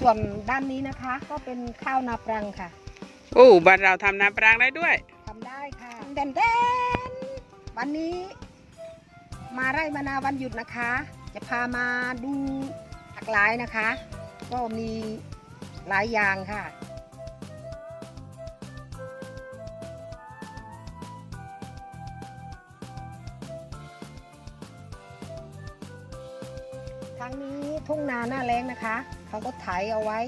ส่วนด้านนี้นะคะก็เป็นข้าวนาปรังค่ะโอ้บ้านเราทำน้ำปรางได้ด้วย ทำได้ค่ะเด่นเดนวันนี้ มาไร่มานาวันหยุดนะคะ จะพามาดูหลากหลายนะคะ ก็มีหลายอย่างค่ะ ทางนี้ทุ่งนาหน้าแรงนะคะ เขาก็ไถเอาไว้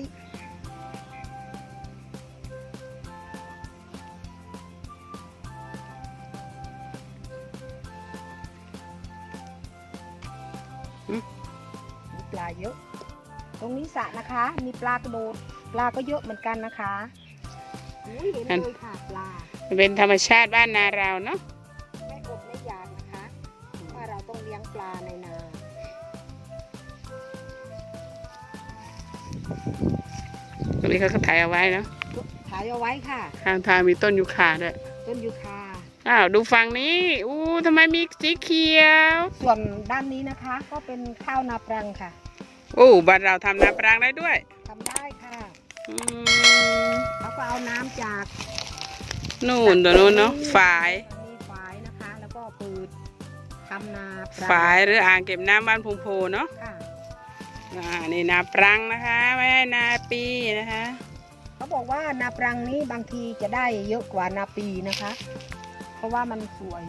อืมมีปลาเยอะ ตรงนี้สระนะคะ มีปลากระโดด ปลาก็เยอะเหมือนกันนะคะอุ้ยเห็นเลยค่ะปลามันเป็นธรรมชาติบ้านนาเราเนาะ รงนี้เขาก็ถ่ายเอาไว้เนาะถ่ายเอาไว้ค่ะ ข้างทางมีต้นยูคาด้วยต้นยูคาอ้าวดูฝั่งนี้อู้ทำไมมีสีเขียว ส่วนด้านนี้นะคะ ก็เป็นข้าวนาปรังค่ะโอ้บ้านเราทำน้ำปรางได้ด้วยทำได้ค่ะอืมเขาก็เอาน้ำจากนู่นตัวนู้นเนาะฝายมีฝายนะคะ แล้วก็เปิดทำนาปรังฝายหรืออ่างเก็บน้ำบ้านพุงโพเนาะค่ะ อ่านี่นาปรังนะคะไม่ใช่นาปีนะคะเขาบอกว่านาปรังนี้บางทีจะได้เยอะกว่านาปีนะคะ เพราะว่ามันสวย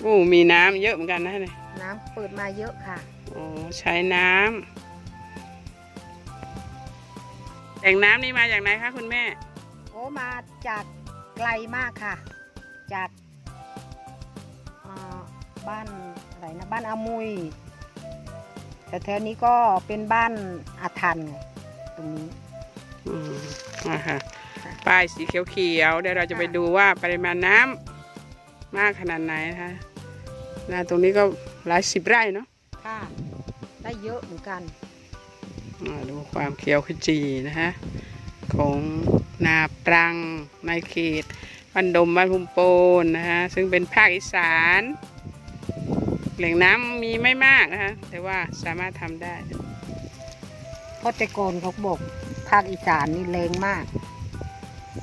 โอ้มีน้ำเยอะเหมือนกันนะเนี่ยน้ำเปิดมาเยอะค่ะ โอ้ใช้น้ำแหล่งน้ำนี่มาจากไหนคะคุณแม่ โอ้มาจากไกลมากค่ะ จากอ่าบ้าน อะไรนะบ้านอามุยแต่แถวนี้ก็เป็นบ้านอาทันไงตรงนี้อืมอ่าค่ะป้ายสีเขียวๆเดี๋ยวเราจะไปดูว่าปริมาณน้ำมากขนาดไหนนะคะนาตรงนี้ก็หลายสิบไร่เนาะค่ะ ได้เยอะเหมือนกัน อ่าดูความเขียวขจีนะคะ ของนาปรังในเขตบ้านดมบ้านพุมโปนนะคะซึ่งเป็นภาคอีสาน แหล่งน้ำมีไม่มากนะคะแต่ว่าสามารถทำได้ เพราะแต่ก่อนเขาบอกภาคอีสานนี่แรงมาก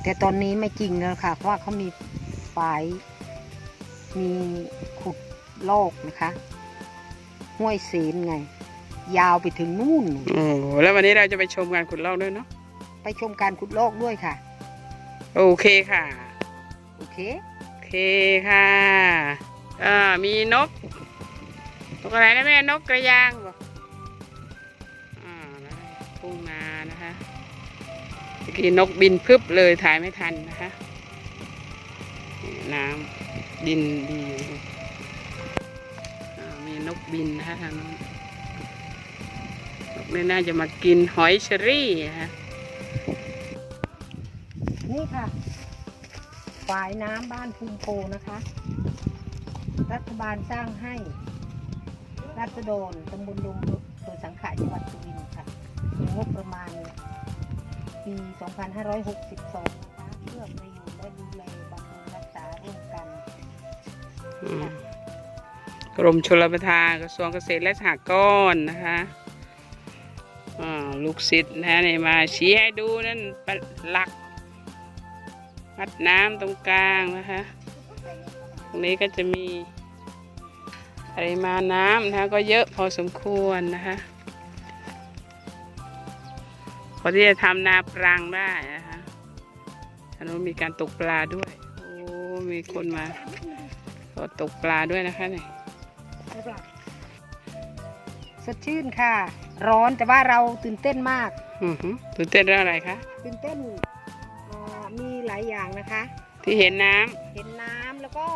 แต่ตอนนี้ไม่จริงแล้วค่ะ เพราะว่าเขามีฝายมีขุดโลกนะคะ ห้วยเสนไง ยาวไปถึงนู่น โอ้โหแล้ววันนี้เราจะไปชมการขุดลอกด้วยเนาะไปชมการขุดโลกด้วยค่ะ โอเคค่ะ โอเค โอเคค่ะอ่ามีนก นกอะไรนะแม่นกกระยางบอกอ่าทุ่งนานะคะเมื่อกี้นกบินพึบเลยถ่ายไม่ทันนะคะน้ำดินดีมีนกบินนะคะทางนู้นนกนี่น่าจะมากินหอยเชอรี่นะคะนี่ค่ะฝายน้ำบ้านภูมิโพนะคะ รัฐบาลสร้างให้ รัศดรตำบลดงโดยสังขะจังหวัดสุรินทร์ค่ะมีงบประมาณปี 2562นะคะเพื่อประโยชน์และดูแลบำรุงรักษาร่วมกันกรมชลประทานกระทรวงเกษตรและสหกรณ์นะคะอ่าลูกศิษย์นะนี่มาชี้ให้ดูนั่นเป็นหลักวัดน้ำตรงกลางนะคะ ตรงนี้ก็จะมี ปริมาณน้ำนะคะก็เยอะพอสมควรนะคะพอที่จะทำนาปรังได้นะคะทางโน้นมีการตกปลาด้วย โอ้ มีคนมาก็ตกปลาด้วยนะคะเนี่ยสดชื่นค่ะ ร้อนแต่ว่าเราตื่นเต้นมากอือหือตื่นเต้นเรื่องอะไรคะตื่นเต้นเอ่อมีหลายอย่างนะคะ ที่เห็นน้เห็นน้ำแล้วก็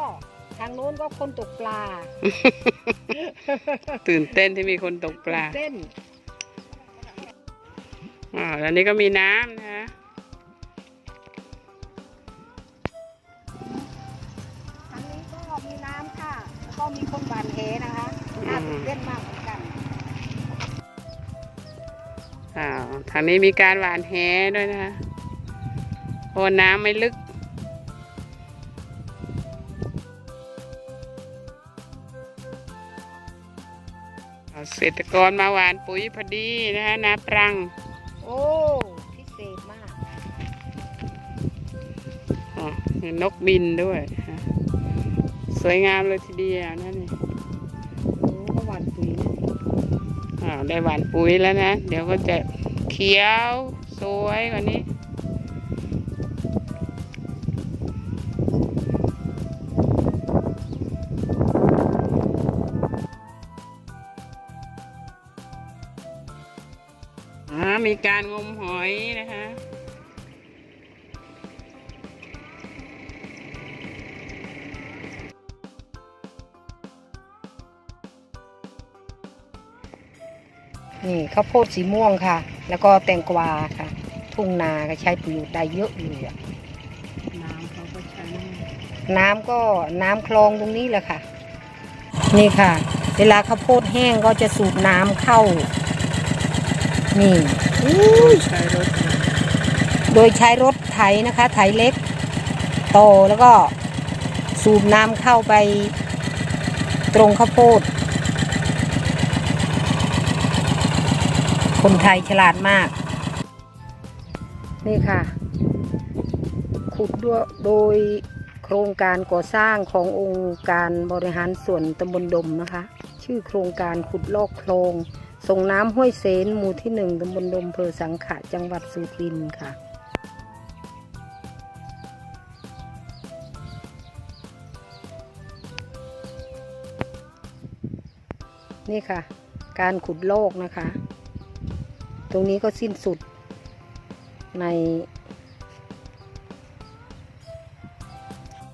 ทางโน้นก็คนตกปลาำตื่นเต้นที่มีคนตกปลาตื่นเต้นอ่าแล้วนี้ก็มีน้ำนะคะทางนี้ก็มีน้ำค่ะแล้วก็มีคนบานเฮนะคะน่าตื่นเต้นมากเหมือนกันอ่าทางนี้มีการหวานแหด้วยนะคะเพราะว่าน้ำไม่ลึก ษตรกรมาหวานปุ๋ยพอดีนะคะนาปรัง โอ้ พิเศษมากอ๋อมีนกบินด้วยฮะสวยงามเลยทีเดียวนั่นนี่โอ้ก็หวานปุ๋ยนะอ่าได้หวานปุ๋ยแล้วนะ เดี๋ยวก็จะเขียวสวยกว่านี้ มีการงมหอยนะคะนี่ข้าวโพดสีม่วงค่ะ แล้วก็แตงกวาค่ะ ทุ่งนาก็ใช้ประโยชน์ได้เยอะเลยอะน้ำเขาก็ใช้ น้ำก็น้ำคลองตรงนี้แหละค่ะ นี่ค่ะ เวลาข้าวโพดแห้งก็จะสูบน้ำเข้า นี่อุ้ยใช้รถโดยใช้รถไถนะคะ ไถเล็ก โตแล้วก็สูบน้ำเข้าไปตรงข้าวโพด คนไทยฉลาดมาก นี่ค่ะ ขุดด้วยโดยโครงการก่อสร้างขององค์การบริหารส่วนตำบลดมนะคะ ชื่อโครงการขุดลอกโคลง ส่งน้ำห้วยเซนหมู่ที่หนึ่งตำบลดมเภอสังขะจังหวัดสุรินทร์ค่ะ นี่ค่ะ การขุดโลกนะคะ ตรงนี้ก็สิ้นสุดใน